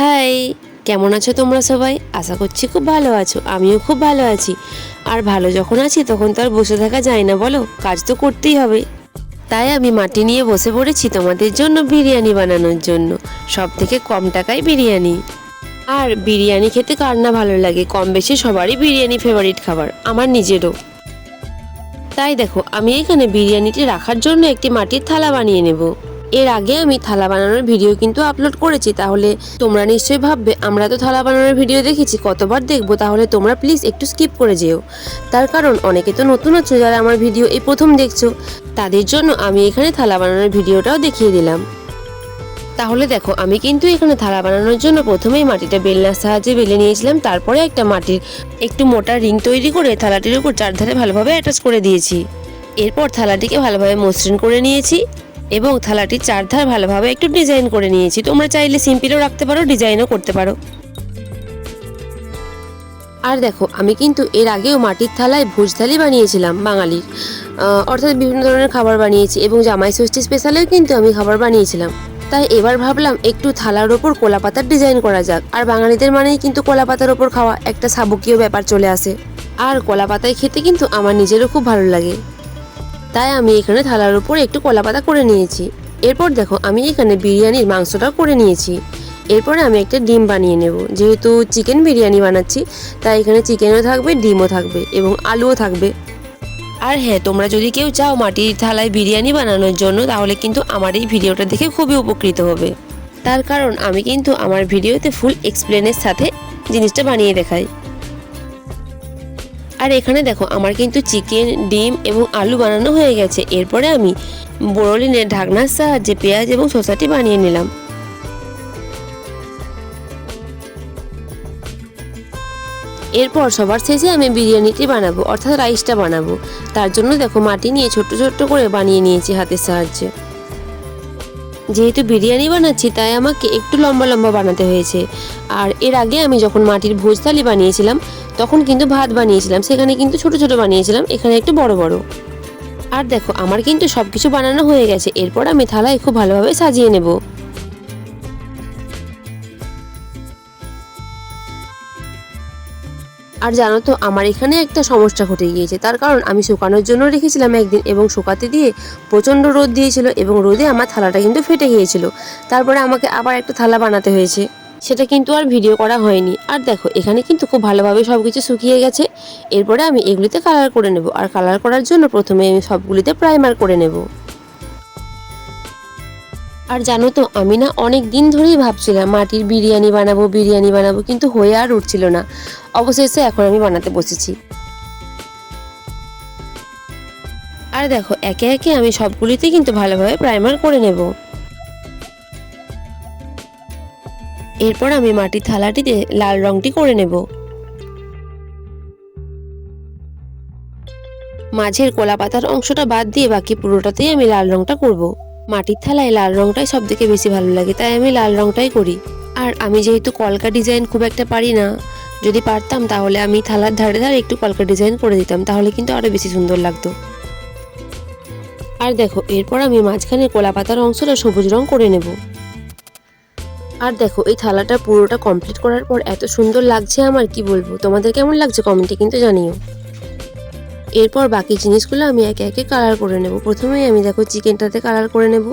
High, কেমন আছো তোমরা সবাই? আশা করছি খুব ভালো আছো, আমিও খুব ভালো আছি। আর ভালো যখন আছি, তখন তো আর বসে থাকা যায় না, বলো? কাজ তো করতেই হবে। তাই আমি মাটি নিয়ে বসে পড়েছি তোমাদের জন্য বিরিয়ানি বানানোর জন্য। সব থেকে কম টাকায় বিরিয়ানি। আর বিরিয়ানি খেতে কার না ভালো লাগে? কম বেশি সবারই বিরিয়ানি ফেভারিট খাবার, আমার নিজেরও। তাই দেখো, আমি এখানে বিরিয়ানিটি রাখার জন্য একটি মাটির থালা বানিয়ে নেব। এর আগে আমি থালা বানানোর ভিডিও কিন্তু আপলোড করেছি, তাহলে তোমরা নিশ্চয়ই ভাববে, আমরা তো থালা বানানোর ভিডিও দেখেছি, কতবার দেখব, তাহলে তোমরা প্লিজ একটু স্কিপ করে যেও। তার কারণ, অনেকে তো নতুন আছো যারা আমার ভিডিও এই প্রথম দেখছ, তাদের জন্য আমি এখানে থালা বানানোর ভিডিওটাও দেখিয়ে দিলাম। তাহলে দেখো, আমি কিন্তু এখানে থালা বানানোর জন্য প্রথমেই মাটিটা বেলনার সাহায্যে বেলে নিয়েছিলাম, তারপরে একটা মাটির একটু মোটা রিং তৈরি করে থালাটির উপর চারধারে ভালোভাবে অ্যাটাচ করে দিয়েছি। এরপর থালাটিকে ভালোভাবে মসৃণ করে নিয়েছি এবং থালাটির চারধার ভালোভাবে একটু ডিজাইন করে নিয়েছি। তোমরা চাইলে সিম্পলও রাখতে পারো, ডিজাইনও করতে পারো। আর দেখো, আমি কিন্তু এর আগেও মাটির থালায় ভোজ থালি বানিয়েছিলাম বাঙালির। অর্থাৎ বিভিন্ন ধরনের খাবার বানিয়েছি এবং জামাই ষষ্ঠী স্পেশালেও কিন্তু আমি খাবার বানিয়েছিলাম। তাই এবার ভাবলাম একটু থালার ওপর কোলা পাতার ডিজাইন করা যাক। আর বাঙালিদের মানেই কিন্তু কোলা পাতার ওপর খাওয়া একটা সাবকীয় ব্যাপার চলে আসে। আর কলা পাতায় খেতে কিন্তু আমার নিজেরও খুব ভালো লাগে। তাই আমি এখানে থালার উপর একটু কলা পাতা করে নিয়েছি। এরপর দেখো, আমি এখানে বিরিয়ানির মাংসটাও করে নিয়েছি। এরপরে আমি একটা ডিম বানিয়ে নেব। যেহেতু চিকেন বিরিয়ানি বানাচ্ছি, তাই এখানে চিকেনও থাকবে, ডিমও থাকবে এবং আলুও থাকবে। আর হ্যাঁ তোমরা যদি কেউ চাও মাটির থালায় বিরিয়ানি বানানোর জন্য, তাহলে কিন্তু আমার এই ভিডিওটা দেখে খুবই উপকৃত হবে। তার কারণ আমি কিন্তু আমার ভিডিওতে ফুল এক্সপ্লেনের সাথে জিনিসটা বানিয়ে দেখাই। আর এখানে দেখো, আমার কিন্তু চিকেন ডিম এবং আলু বানানো হয়ে গেছে। এরপরে আমি বোরোলিনের ঢাকনার সাহায্যে পেঁয়াজ এবং শসাটি বানিয়ে নিলাম। এরপর সবার শেষে আমি বিরিয়ানিটি বানাবো, অর্থাৎ রাইসটা বানাবো। তার জন্য দেখো, মাটি নিয়ে ছোট্ট ছোট্ট করে বানিয়ে নিয়েছি হাতের সাহায্যে। যেহেতু বিরিয়ানি বানাচ্ছি, তাই আমাকে একটু লম্বা লম্বা বানাতে হয়েছে। আর এর আগে আমি যখন মাটির ভোজ থালি বানিয়েছিলাম, তখন কিন্তু ভাত বানিয়েছিলাম। সেখানে কিন্তু ছোট ছোট বানিয়েছিলাম, এখানে একটু বড় বড়। আর দেখো, আমার কিন্তু সব কিছু বানানো হয়ে গেছে। এরপর আমি থালায় খুব ভালোভাবে সাজিয়ে নেব। আর জানো তো, আমার এখানে একটা সমস্যা ঘটে গিয়েছে। তার কারণ আমি শুকানোর জন্য রেখেছিলাম একদিন এবং শুকাতে দিয়ে প্রচণ্ড রোদ দিয়েছিল এবং রোদে আমার থালাটা কিন্তু ফেটে গিয়েছিল। তারপরে আমাকে আবার একটা থালা বানাতে হয়েছে। সেটা কিন্তু আর ভিডিও করা হয়নি। আর দেখো, এখানে কিন্তু খুব ভালোভাবে সব কিছু শুকিয়ে গেছে। এরপরে আমি এগুলিতে কালার করে নেব। আর কালার করার জন্য প্রথমে আমি সবগুলিতে প্রাইমার করে নেব। আর জানো তো, আমি না অনেক দিন ধরেই ভাবছিলাম মাটির বিরিয়ানি বানাবো বিরিয়ানি বানাবো, কিন্তু হয়ে আর উঠছিল না। অবশেষে এখন আমি বানাতে বসেছি। আর দেখো, একে একে আমি সবগুলিতে কিন্তু ভালোভাবে প্রাইমার করে নেব। এরপর আমি মাটির থালাটিতে লাল রংটি করে নেব। মাঝের কলা পাতার অংশটা বাদ দিয়ে বাকি পুরোটাতেই আমি লাল রংটা করব। মাটির থালায় লাল রংটাই সব থেকে বেশি ভালো লাগে, তাই আমি লাল রংটাই করি। আর আমি যেহেতু কলকা ডিজাইন খুব একটা পারি না, যদি পারতাম তাহলে আমি থালার ধারে ধারে একটু কলকা ডিজাইন করে দিতাম, তাহলে কিন্তু আরও বেশি সুন্দর লাগতো। আর দেখো, এরপর আমি মাঝখানে কলা পাতার অংশটা সবুজ রং করে নেব। আর দেখো, এই থালাটা পুরোটা কমপ্লিট করার পর এত সুন্দর লাগছে আমার, কি বলব? তোমাদের কেমন লাগছে কমেন্টে কিন্তু জানিও। এরপর বাকি জিনিসগুলো আমি একে একে কালার করে নেব। প্রথমেই আমি দেখো চিকেনটাতে কালার করে নেব।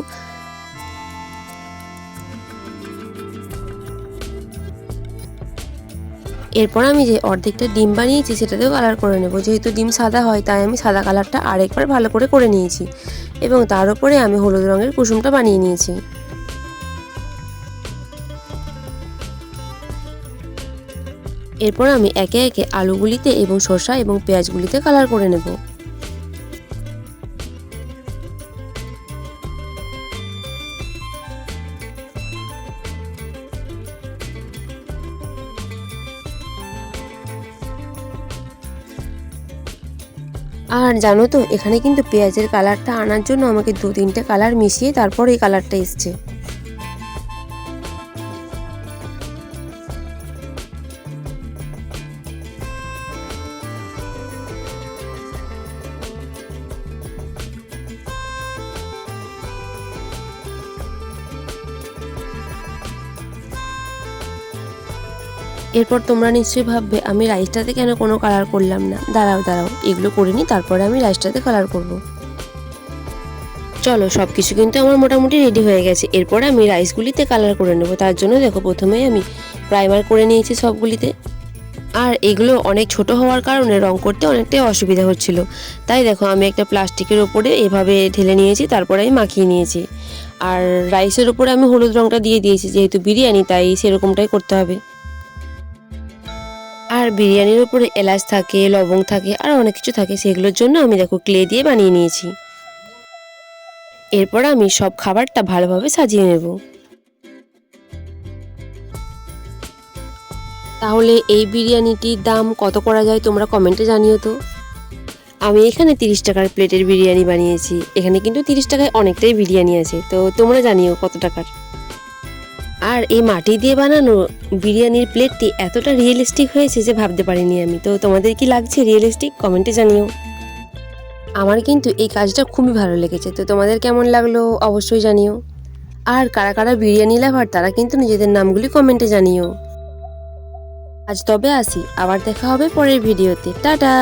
এরপর আমি যে অর্ধেকটা ডিম বানিয়েছি, সেটাতেও কালার করে নেব। যেহেতু ডিম সাদা হয়, তাই আমি সাদা কালারটা আরেকবার ভালো করে করে নিয়েছি। এবং তার উপরে আমি হলুদ রঙের কুসুমটা বানিয়ে নিয়েছি। এরপর আমি একে একে আলুগুলিতে এবং শসা এবং পেঁয়াজগুলিতে কালার করে নেব। আর জানো তো, এখানে কিন্তু পেঁয়াজের কালারটা আনার জন্য আমাকে দু তিনটে কালার মিশিয়ে তারপর এই কালারটা এসছে। এরপর তোমরা নিশ্চয়ই ভাববে, আমি রাইসটাতে কেন কোনো কালার করলাম না? দাঁড়াও দাঁড়াও, এগুলো করে নিই তারপরে আমি রাইসটাতে কালার করব। চলো সব কিছু কিন্তু আমার মোটামুটি রেডি হয়ে গেছে। এরপর আমি রাইসগুলিতে কালার করে নেব। তার জন্য দেখো, প্রথমেই আমি প্রাইমার করে নিয়েছি সবগুলিতে। আর এগুলো অনেক ছোট হওয়ার কারণে রং করতে অনেকটাই অসুবিধা হচ্ছিল। তাই দেখো, আমি একটা প্লাস্টিকের ওপরে এভাবে ঢেলে নিয়েছি, তারপরে আমি মাখিয়ে নিয়েছি। আর রাইসের ওপরে আমি হলুদ রংটা দিয়ে দিয়েছি, যেহেতু বিরিয়ানি, তাই সেরকমটাই করতে হবে। আর বিরিয়ানির উপরে এলাচ থাকে, লবঙ্গ থাকে, আর অনেক কিছু থাকে, সেগুলোর জন্য আমি দেখো ক্লে দিয়ে বানিয়ে নিয়েছি। এরপর আমি সব খাবারটা ভালোভাবে সাজিয়ে নেব। তাহলে এই বিরিয়ানিটির দাম কত করা যায় তোমরা কমেন্টে জানিও তো। আমি এখানে তিরিশ টাকার প্লেটের বিরিয়ানি বানিয়েছি, এখানে কিন্তু তিরিশ টাকায় অনেকটাই বিরিয়ানি আছে, তো তোমরা জানিও কত টাকার। আর এই মাটি দিয়ে বানানো বিরিয়ানির প্লেটটি এতটা রিয়েলিস্টিক হয়েছে যে ভাবতে পারিনি আমি। তো তোমাদের কি লাগছে রিয়েলিস্টিক কমেন্টে জানিও। আমার কিন্তু এই কাজটা খুবই ভালো লেগেছে। তো তোমাদের কেমন লাগল অবশ্যই জানিও। আর কারা কারা বিরিয়ানি লাভার, তারা কিন্তু নিজেদের নামগুলি কমেন্টে জানিও। আজ তবে আসি। আবার দেখা হবে পরের ভিডিওতে। টাটা!